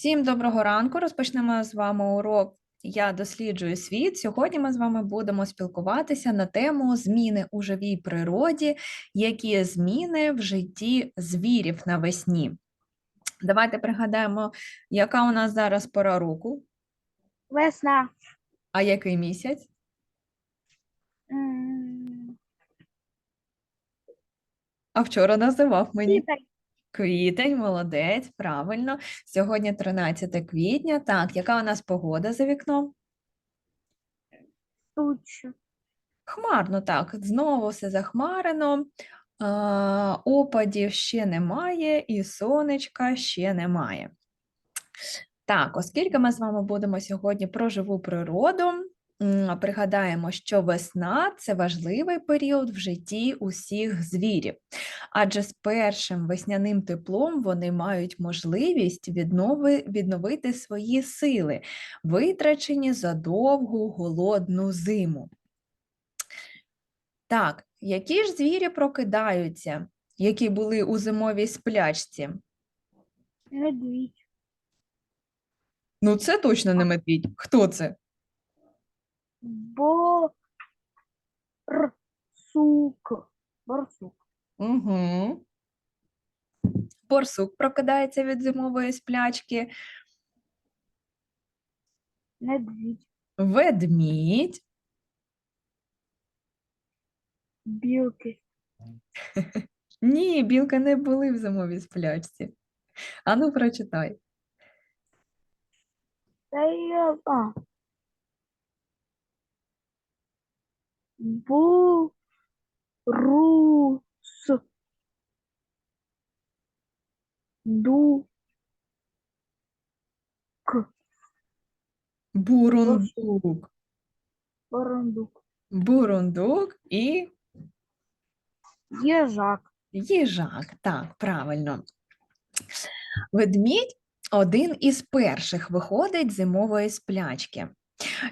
Всім доброго ранку. Розпочнемо з вами урок. Я досліджую світ. Сьогодні ми з вами будемо спілкуватися на тему зміни у живій природі, які зміни в житті звірів навесні. Давайте пригадаємо, яка у нас зараз пора року, Весна. а який місяць? М, А вчора називав мені. Квітень. Квітень, молодець, правильно. Сьогодні 13 квітня. Так, яка у нас погода за вікном? Тучу. Хмарно, так, знову все захмарено, а, опадів ще немає, і сонечка ще немає. Так, оскільки ми з вами будемо сьогодні про живу природу, пригадаємо, що весна це важливий період в житті усіх звірів, адже з першим весняним теплом вони мають можливість віднови, відновити свої сили, витрачені за довгу голодну зиму. Так, які ж звірі прокидаються, які були у зимовій сплячці? Медвідь. Ну, це точно не медвідь. Хто це? Борсук. Борсук. Угу. Борсук прокидається від зимової сплячки, Медвідь. ведмідь, Білки. ні, білки не були в зимовій сплячці. Ану, прочитай. Та я. А. Бурус. Ду. Бурундук. Борондук. Бурундук і Єжак. Їжак, так, правильно. Ведмідь один із перших виходить з зимової сплячки.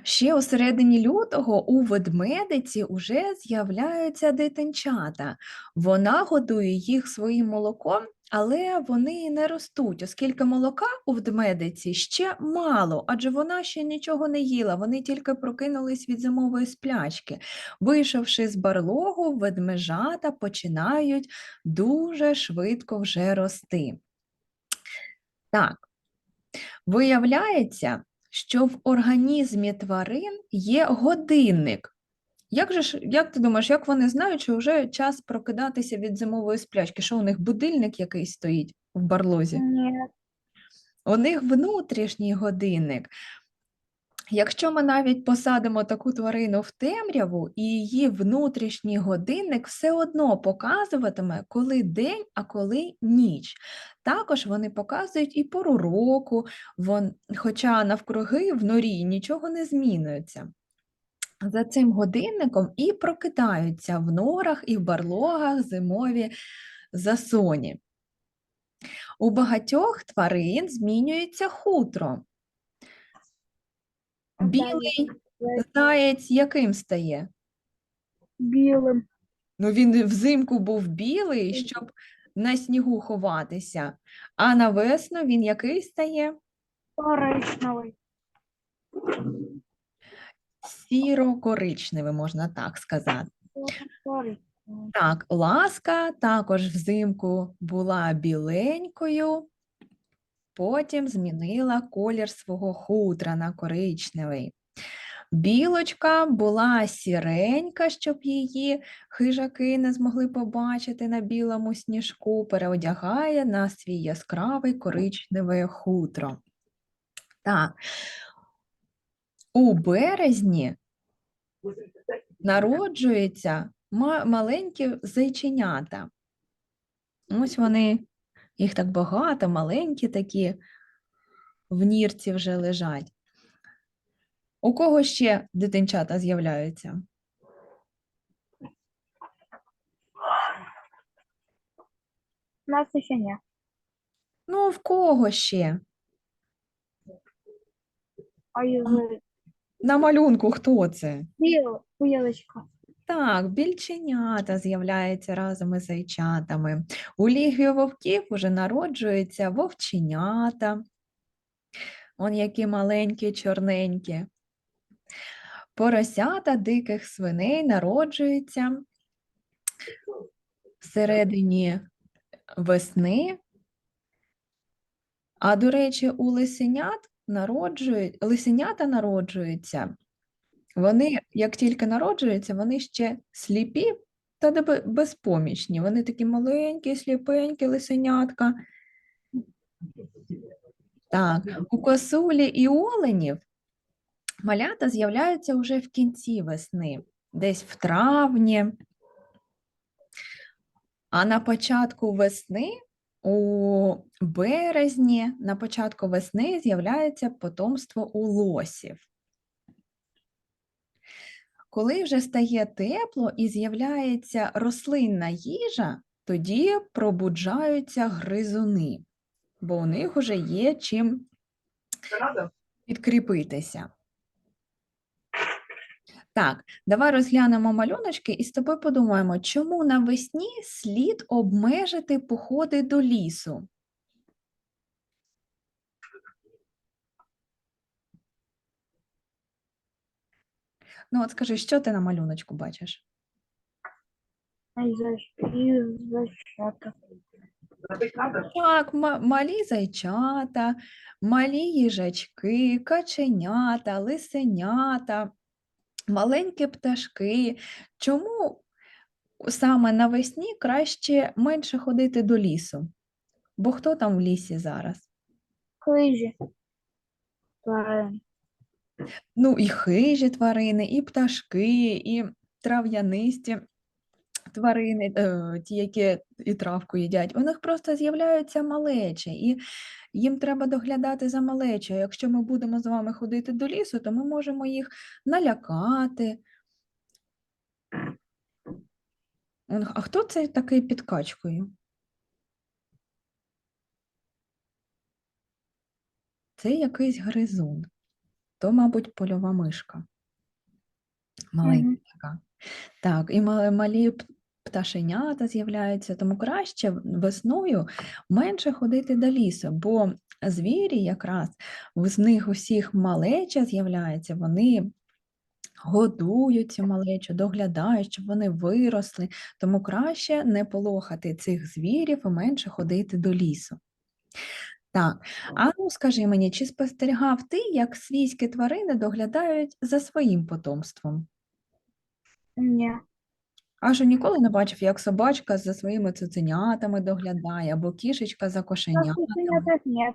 Ще у середині лютого у ведмедиці вже з'являються дитинчата. Вона годує їх своїм молоком, але вони не ростуть, оскільки молока у ведмедиці ще мало, адже вона ще нічого не їла, вони тільки прокинулись від зимової сплячки. Вийшовши з барлогу, ведмежата починають дуже швидко вже рости. Так, виявляється, що в організмі тварин є годинник. Як же ж, як ти думаєш, як вони знають, що вже час прокидатися від зимової сплячки? Що у них будильник якийсь стоїть в барлозі? Ні. У них внутрішній годинник. Якщо ми навіть посадимо таку тварину в темряву, і її внутрішній годинник все одно показуватиме, коли день, а коли ніч. Також вони показують і пору року, вон, хоча навкруги в норі нічого не змінюється. За цим годинником і прокидаються в норах і в барлогах зимові засоні. У багатьох тварин змінюється хутро. Білий заєць яким стає? Білим. Ну, він взимку був білий, щоб на снігу ховатися, а на весну він який стає? Коричневий. Сіро-коричневий, можна так сказати. Так, ласка також взимку була біленькою, потім змінила колір свого хутра на коричневий. Білочка була сіренька, щоб її хижаки не змогли побачити на білому сніжку, переодягає на свій яскравий коричневе хутро. Так. У березні народжуються маленькі зайченята. Ось вони, їх так багато, маленькі такі в нірці вже лежать. У кого ще дитинчата з'являються? У нас ще ні. Ну, в кого ще? А язик. На малюнку хто це? Білочка. Так, більченята з'являються разом із зайчатами. У лігві вовків уже народжуються вовченята. Он які маленькі, чорненькі. Поросята диких свиней народжуються всередині весни. А до речі, у лисенят народжують, лисенята народжуються. Вони, як тільки народжуються, вони ще сліпі та безпомічні. Вони такі маленькі, сліпенькі лисенятка. Так, у косулі і оленів малята з'являються вже в кінці весни, десь в травні. А на початку весни, у березні, на початку весни з'являється потомство у лосів. Коли вже стає тепло і з'являється рослинна їжа, тоді пробуджаються гризуни, бо у них вже є чим підкріпитися. Так, давай розглянемо малюночки і з тобою подумаємо, чому навесні слід обмежити походи до лісу. Ну, от скажи, що ти на малюночку бачиш? Зайчата. Так, ма- малі зайчата, малі їжачки, каченята, лисенята, маленькі пташки. Чому саме навесні краще менше ходити до лісу? Бо хто там в лісі зараз? Хижі. Ну, і хижі тварини, і пташки, і трав'янисті тварини, е, ті, які і травку їдять, у них просто з'являються малечі, і їм треба доглядати за малечою. Якщо ми будемо з вами ходити до лісу, то ми можемо їх налякати. А хто це такий під качкою? Це якийсь гризун. То, мабуть, польова мишка. Маленька Мгм. така. Так, і ма- малі пташенята з'являються, тому краще весною менше ходити до лісу, бо звірі якраз з них усіх малеча з'являється, вони годують цю малечу, доглядають, щоб вони виросли, тому краще не полохати цих звірів і менше ходити до лісу. Так, а ну скажи мені, чи спостерігав ти, як свійські тварини доглядають за своїм потомством? Ні. А що ніколи не бачив, як собачка за своїми цуценятами доглядає, або кішечка за Так, кошенятами. нет.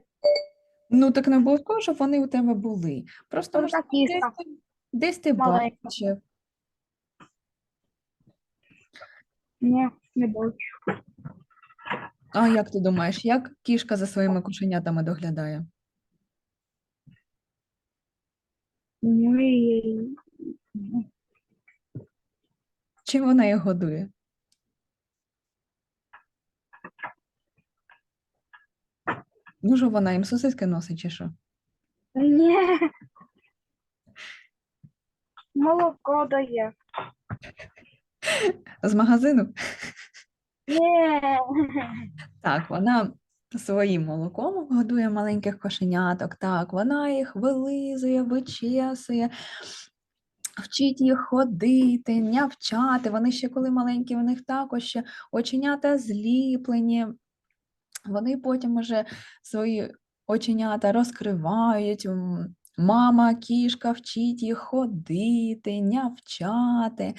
Ну так не обов'язково, щоб вони у тебе були. Просто можливо, та кішка. десь, ти- десь ти Маленька. бачив. Ні, не бачу. А як ти думаєш, як кішка за своїми кошенятами доглядає? Чим вона їх годує? Ну, що вона їм сосиски носить чи що? ні. Молоко дає. З магазину? Так, вона своїм молоком годує маленьких кошеняток. Так, вона їх вилизує, вичесує, вчить їх ходити, нявчати. Вони ще коли маленькі, в них також ще оченята зліплені. Вони потім уже свої оченята розкривають. Мама, кішка вчить їх ходити, нявчати.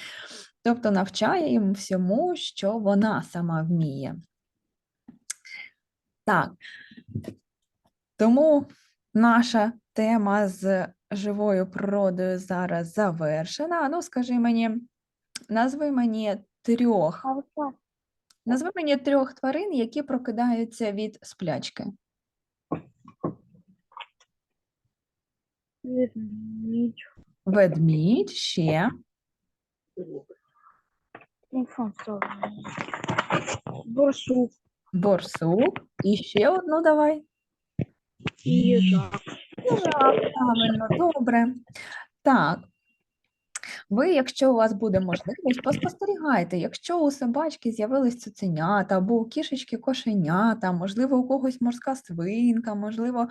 Тобто навчає їм всьому, що вона сама вміє. Так. Тому наша тема з живою природою зараз завершена. Ну, скажи мені, назви мені трьох, назви мені трьох тварин, які прокидаються від сплячки. ведмідь. Ведмідь, ще. Борсук борсук, і ще одну давай. їжак. Їжак, правильно, добре. Так. Ви, якщо у вас буде можливість, поспостерігайте, якщо у собачки з'явились цуценята, або у кішечки кошенята, можливо, у когось морська свинка, можливо,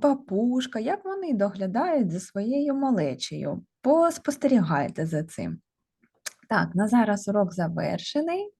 папушка, як вони доглядають за своєю малечею. Поспостерігайте за цим. Так, на зараз урок завершений.